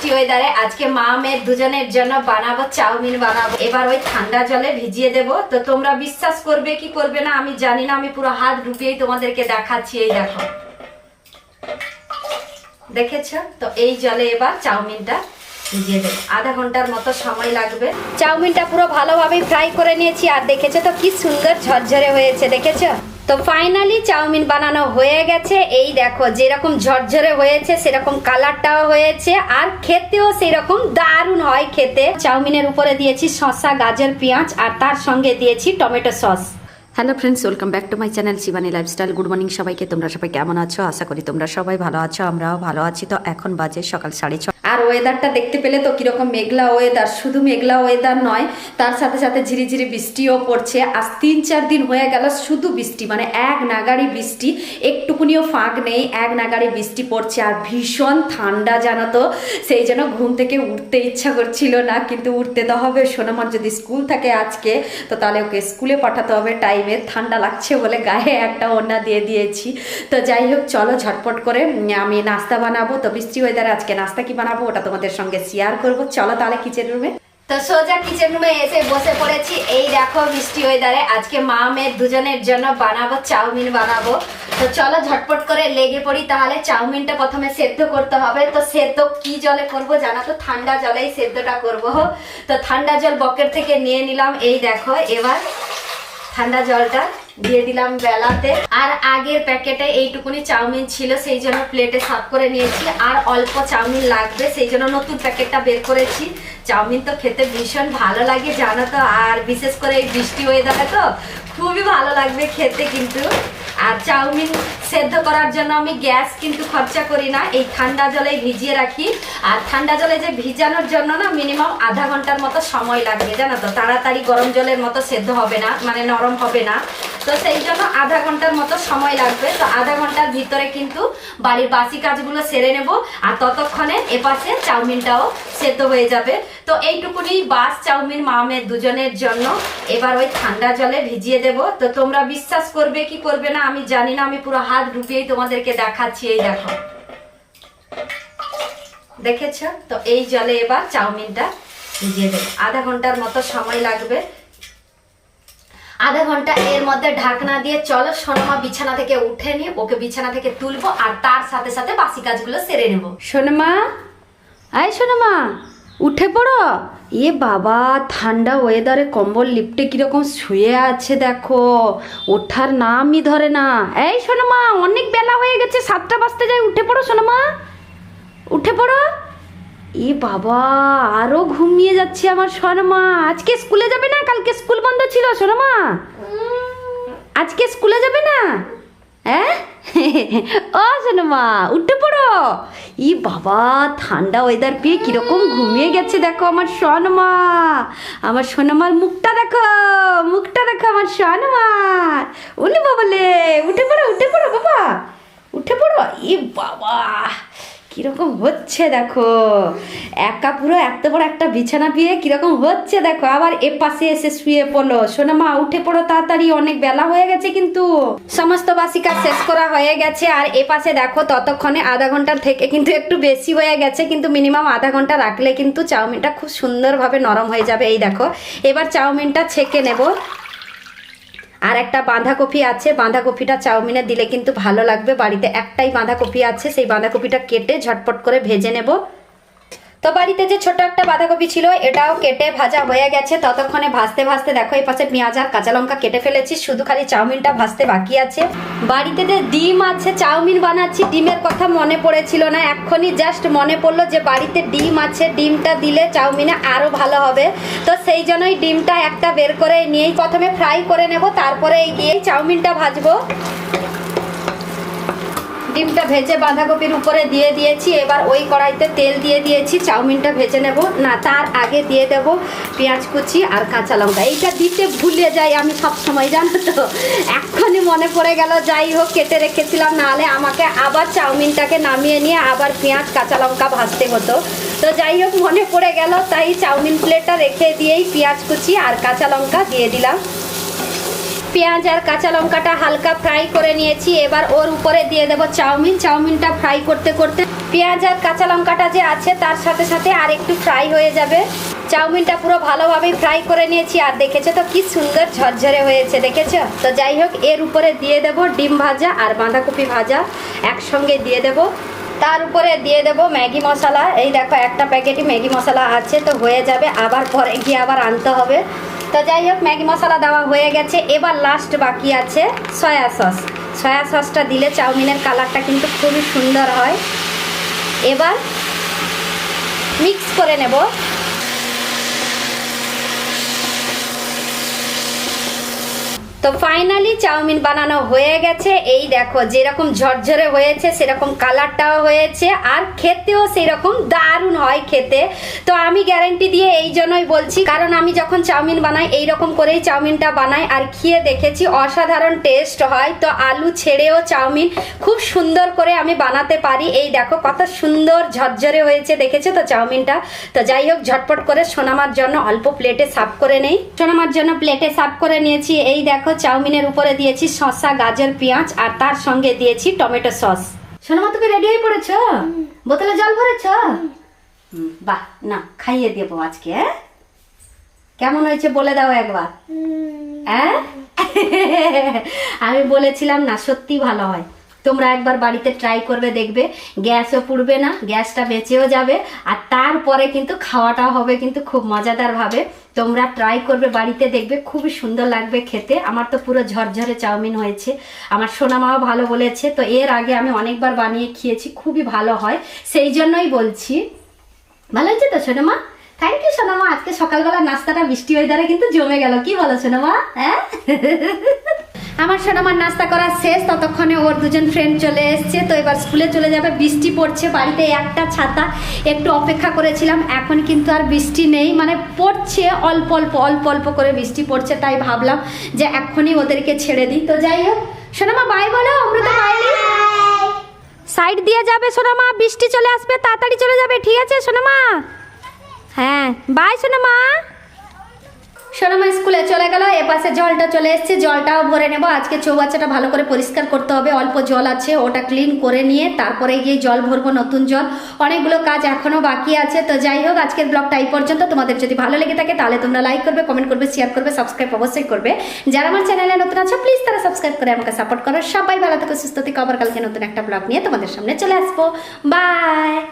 বৃষ্টি ওয়েদারে আজকে মা মেয়ের দুজনের জন্য বানাবো, চাউমিন বানাবো। এবার ওই ঠান্ডা জলে ভিজিয়ে দেব। তো তোমরা বিশ্বাস করবে কি করবে না, আমি জানি না, আমি পুরো হাত ঢুকিয়েই তোমাদেরকে দেখাচ্ছি, এই দেখো। দেখেছ? তো এই জলে এবার চাউমিনটা ভিজিয়ে দেবো। আধা ঘণ্টার মতো সময় লাগবে। চাউমিনটা পুরো ভালোভাবে ফ্রাই করে নিয়েছি, আর দেখেছ তো কি সুন্দর ঝরঝরে হয়েছে, দেখেছ? তো ফাইনালি চাউমিন বানানো হয়ে গেছে। এই দেখো যেরকম ঝরঝরে হয়েছে, সেরকম কালারটাও হয়েছে। আর খেতেও সেরকম দারুণ হয় খেতে। চাউমিনের উপরে দিয়েছি শসা, গাজর, পেঁয়াজ, আর তার সঙ্গে দিয়েছি tomato sauce. Hello friends welcome back to my channel Shivani lifestyle good morning সবাইকে, তোমরা সবাই কেমন আছো? আশা করি তোমরা সবাই ভালো আছো, আমরাও ভালো আছি। তো এখন বাজে সকাল সাড়ে ছ আর ওয়েদারটা দেখতে পেলে তো কীরকম মেঘলা ওয়েদার শুধু মেঘলা ওয়েদার নয়, তার সাথে সাথে ঝিরিঝিরি বৃষ্টিও পড়ছে। আজ তিন চার দিন হয়ে গেল শুধু বৃষ্টি মানে এক নাগাড়ি বৃষ্টি, একটুকুনিও ফাঁক নেই, এক নাগাড়ি বৃষ্টি পড়ছে আর ভীষণ ঠান্ডা জানো তো। সেই জন্য ঘুম থেকে উঠতে ইচ্ছা করছিল না, কিন্তু উঠতে তো হবে। সোনামার যদি স্কুল থাকে আজকে, তো তাহলে ওকে স্কুলে পাঠাতে হবে টাইমে ঠান্ডা লাগছে বলে গায়ে একটা ওড়না দিয়ে দিয়েছি। তো যাই হোক, চলো ঝটপট করে আমি নাস্তা বানাবো। তো বৃষ্টি ওয়েদারে আজকে নাস্তা কি বানাবো? ওটা তোমাদের সঙ্গে শেয়ার করব। চলো তাহলে কিচেন রুমে তো সোজা কিচেন রুমে এসে বসে পড়েছি। এই দেখো মিষ্টি ওয়েদারে আজকে মা মেয়ের দুজনের জন্য বানাবো, চাউমিন বানাবো। তো চলো ঝটপট করে লেগে পড়ি, তাহলে চাউমিনটা প্রথমে সেদ্ধ করতে হবে। তো সেদ্ধ কি জলে করব জানা তো? ঠান্ডা জলেই সেদ্ধটা করব। তো ঠান্ডা জল বকেট থেকে নিয়ে নিলাম। এই দেখো, এবার ঠান্ডা জলটা দিয়ে দিলাম বেলাতে। আর আগের প্যাকেটে এইটুকুনি চাউমিন ছিল, সেই জন্য প্লেটে সাফ করে নিয়েছি। আর অল্প চাউমিন লাগবে, সেই জন্য নতুন প্যাকেটটা বের করেছি। চাউমিন তো খেতে ভীষণ ভালো লাগে, জানো তো? আর বিশেষ করে এই বৃষ্টি হয়ে দেখে তো খুবই ভালো লাগবে খেতে কিন্তু। আর চাউমিন সেদ্ধ করার জন্য আমি গ্যাস কিন্তু খরচা করি না। এই ঠান্ডা জলে ভিজিয়ে রাখি। আর ঠান্ডা জলে যে ভিজানোর জন্য না মিনিমাম আধা ঘণ্টার মতো সময় লাগবে, জানো তো? তাড়াতাড়ি গরম জলের মতো সেদ্ধ হবে না মানে নরম হবে না। তো সেই জন্য আধা ঘণ্টার মতো সময় লাগবে। তো আধা ঘণ্টার ভিতরে কিন্তু বাড়ির বাসি কাজগুলো সেরে নেব। আর ততক্ষণে এপাশে চাউমিনটাও সেদ্ধ হয়ে যাবে। তো এইটুকুনি বাস, চাউমিন মামের দুজনের জন্য। এবার ওই ঠান্ডা জলে ভিজিয়ে দেব। তো তোমরা বিশ্বাস করবে কি করবে না, আমি জানি না, আমি পুরো হাত ঢুকিয়েই তোমাদেরকে দেখাচ্ছি, এই দেখো। দেখেছ? তো এই জলে এবার চাউমিনটা ভিজিয়ে দেবো। আধা ঘণ্টার মতো সময় লাগবে। আধা ঘণ্টা এর মধ্যে ঢাকনা দিয়ে চলো সোনামা বিছানা থেকে উঠে নিয়ে ওকে বিছানা থেকে তুলবো আর তার সাথে সাথে বাসি কাজগুলো সেরে নেব। সোনামা আয় সোনামা উঠে পড়ো। এ বাবা, ঠান্ডা ওয়েদারে কম্বল লিপটে কীরকম শুয়ে আছে দেখো। ওঠার নামই ধরে না। এই সোনামা, অনেক বেলা হয়ে গেছে, সাতটা বাজতে যায়, উঠে পড়ো সোনামা। উঠে পড়ো। এ বাবা, আরও ঘুমিয়ে যাচ্ছে আমার সোনামা। আজকে স্কুলে যাবে না? কালকে স্কুল বন্ধ ছিল সোনামা। আজকে স্কুলে যাবে না? হ্যাঁ? ও সোনামা, উঠে পড়ো। ই বাবা, ঠান্ডা ওয়েদার পেয়ে কীরকম ঘুমিয়ে গেছে দেখো আমার সোনামা। আমার সোনামার মুখটা দেখো মুখটা দেখো আমার সোনামার উনি বাবালে, উঠে পড়ো উঠে পড়ো বাবা। উঠে পড়ো ই বাবা। কীরকম হচ্ছে দেখো? একা পুরো এত বড় একটা বিছানা পেয়ে কীরকম হচ্ছে দেখো? আবার এ পাশে এসে শুয়ে পড়ল। শোনো মা, উঠে পড়ো তাড়াতাড়ি, অনেক বেলা হয়ে গেছে কিন্তু। সমস্ত বাসি কাজ শেষ করা হয়ে গেছে আর এ পাশে দেখো, ততক্ষণে আধা ঘণ্টার থেকে কিন্তু একটু বেশি হয়ে গেছে কিন্তু মিনিমাম আধা ঘণ্টা রাখলে কিন্তু চাউমিনটা খুব সুন্দরভাবে নরম হয়ে যাবে। এই দেখো, এবার চাউমিনটা ছেঁকে নেব। আর একটা বাঁধাকপি আছে, বাঁধাকপিটা চাউমিনে দিলে কিন্তু ভালো লাগবে। বাড়িতে একটাই বাঁধাকপি আছে, সেই বাঁধাকপিটা কেটে ঝটপট করে ভেজে নেব। তো বাড়িতে যে ছোট একটা বাঁধাকপি ছিল, এটাও কেটে ভাজা হয়ে গেছে। ততক্ষণে ভাজতে ভাজতে দেখো, এই পাশে পেঁয়াজ আর কাঁচা লঙ্কা কেটে ফেলেছি। শুধু খালি চাউমিনটা ভাজতে বাকি আছে। বাড়িতে যে ডিম আছে, চাউমিন বানাচ্ছি, ডিমের কথা মনে পড়েছিল না। এক্ষুনি জাস্ট মনে পড়ল যে বাড়িতে ডিম আছে, ডিমটা দিলে চাউমিনে আরও ভালো হবে। তো সেই জন্যই ডিমটা একটা বের করে নিয়েই প্রথমে ফ্রাই করে নেব, তারপরে গিয়ে চাউমিনটা ভাজবো। ডিমটা ভেজে বাঁধাকপির উপরে দিয়ে দিয়েছি। এবার ওই কড়াইতে তেল দিয়ে দিয়েছি। চাউমিনটা ভেজে নেব। না, তার আগে দিয়ে দেব পেঁয়াজ কুচি আর কাঁচা লঙ্কা। এইটা দিতে ভুলে যাই আমি সব সময় জানো তো? এক্ষুনি মনে পড়ে গেল, যাই হোক, কেটে রেখেছিলাম। নাহলে আমাকে আবার চাউমিনটাকে নামিয়ে নিয়ে আবার পেঁয়াজ, কাঁচা লঙ্কা ভাজতে হতো। তো যাই হোক, মনে পড়ে গেল, তাই চাউমিন প্লেটটা রেখে দিয়েই পেঁয়াজ কুচি আর কাঁচা লঙ্কা দিয়ে দিলাম। পেঁয়াজ আর কাঁচা লঙ্কাটা হালকা ফ্রাই করে নিয়েছি। এবার ওর উপরে দিয়ে দেবো চাউমিন। চাউমিনটা ফ্রাই করতে করতে পেঁয়াজ আর কাঁচা লঙ্কাটা যে আছে, তার সাথে সাথে আর একটু ফ্রাই হয়ে যাবে। চাউমিনটা পুরো ভালোভাবেই ফ্রাই করে নিয়েছি। আর দেখেছ তো কি সুন্দর ঝরঝরে হয়েছে, দেখেছ? তো যাই হোক, এর উপরে দিয়ে দেব ডিম ভাজা আর বাঁধাকপি ভাজা। একসঙ্গে দিয়ে দেব। তার উপরে দিয়ে দেব ম্যাগি মশলা। এই দেখো, একটা প্যাকেটই ম্যাগি মশলা আছে, তো হয়ে যাবে। আবার পরে গিয়ে আবার আনতে হবে। তো যাই হোক, ম্যাগি মশলা দেওয়া হয়ে গেছে। এবার লাস্ট বাকি আছে সয়া সস সয়া সসটা দিলে চাউমিনের কালারটা কিন্তু খুবই সুন্দর হয়। এবার মিক্স করে নেব। তো ফাইনালি চাউমিন বানানো হয়ে গেছে। এই দেখো যেরকম ঝরঝরে হয়েছে, সেরকম কালারটাও হয়েছে আর খেতেও সেরকম দারুণ হয় খেতে। তো আমি গ্যারেন্টি দিয়ে এই জন্যই বলছি, কারণ আমি যখন চাউমিন বানাই এই রকম করেই চাউমিনটা বানাই আর খেয়ে দেখেছি অসাধারণ টেস্ট হয়। তো আলু ছেড়েও চাউমিন খুব সুন্দর করে আমি বানাতে পারি। এই দেখো কত সুন্দর ঝরঝরে হয়েছে, দেখেছ তো চাউমিনটা? তো যাই হোক, ঝটপট করে সোনামার জন্য অল্প প্লেটে সাফ করে নেই। সোনামার জন্য প্লেটে সাফ করে নিয়েছি। এই দেখো চাউমিনের উপরে দিয়েছি শসা গাজর পেঁয়াজ আর তার সঙ্গে দিয়েছি টমেটো সস। সোনামা তুমি রেডি হয়ে পড়েছ? বোতলে জল ভরেছ? বাহ না খাইয়ে দেবো আজকে হ্যাঁ? কেমন হয়েছে বলে দাও একবার। হ্যাঁ? আমি বলেছিলাম না সত্যি ভালো হয়। তোমরা একবার বাড়িতে ট্রাই করবে, দেখবে। গ্যাসও পুড়বে না, গ্যাসটা বেঁচেও যাবে। আর তারপরে কিন্তু খাওয়াটা হবে কিন্তু খুব মজাদার ভাবে। তোমরা ট্রাই করবে বাড়িতে, দেখবে খুবই সুন্দর লাগবে খেতে। আমার তো পুরো ঝরঝরে চাউমিন হয়েছে। আমার সোনামাও ভালো বলেছে। তো এর আগে আমি অনেকবার বানিয়ে খেয়েছি, খুবই ভালো হয়। সেই জন্যই বলছি। ভালো হয়েছে তো, সোনামা? থ্যাংক ইউ সোনামা। আজকে সকালবেলা নাস্তাটা বৃষ্টি ওয়েদারে কিন্তু জমে গেল। কি বলো, সোনামা? হ্যাঁ? আমার সোনামার নাস্তা করা শেষ, ততক্ষণে ওর দুজন ফ্রেন্ড চলে এসছে। তো এবার স্কুলে চলে যাবে, বৃষ্টি পড়ছে, বাড়িতে একটা ছাতা, একটু অপেক্ষা করেছিলাম, এখন কিন্তু আর বৃষ্টি নেই। মানে পড়ছে, অল্প অল্প অল্প অল্প করে বৃষ্টি পড়ছে, তাই ভাবলাম যে এখনই ওদেরকে ছেড়ে দিই। তো যাই হোক, সোনামা বাই বলো, আমরা তো বাইরে সাইড দিয়ে যাবে সোনামা, বৃষ্টি চলে আসবে, তাড়াতাড়ি চলে যাবে, ঠিক আছে সোনামা? হ্যাঁ বাই সোনামা। সোনামা স্কুলে চলে গেল এপাশে জলটা চলে এসেছে, জলটাও ভরে নেব। আজকে চৌবাচ্চাটা ভালো করে পরিষ্কার করতে হবে, অল্প জল আছে, ওটা ক্লিন করে নিয়ে তারপরে গিয়ে জল ভরবো নতুন জল। অনেকগুলো কাজ এখনও বাকি আছে, তো যাই হোক, আজকের ব্লগটা এই পর্যন্ত। তোমাদের যদি ভালো লেগে থাকে, তাহলে তোমরা লাইক করবে কমেন্ট করবে শেয়ার করবে সাবস্ক্রাইব অবশ্যই করবে। যারা আমার চ্যানেলে নতুন আছো প্লিজ তারা সাবস্ক্রাইব করে আমাকে সাপোর্ট করো। সবাই ভালো থেকে, সুস্থ থেকে। আবার কালকে নতুন একটা ব্লগ নিয়ে তোমাদের সামনে চলে আসব। বাই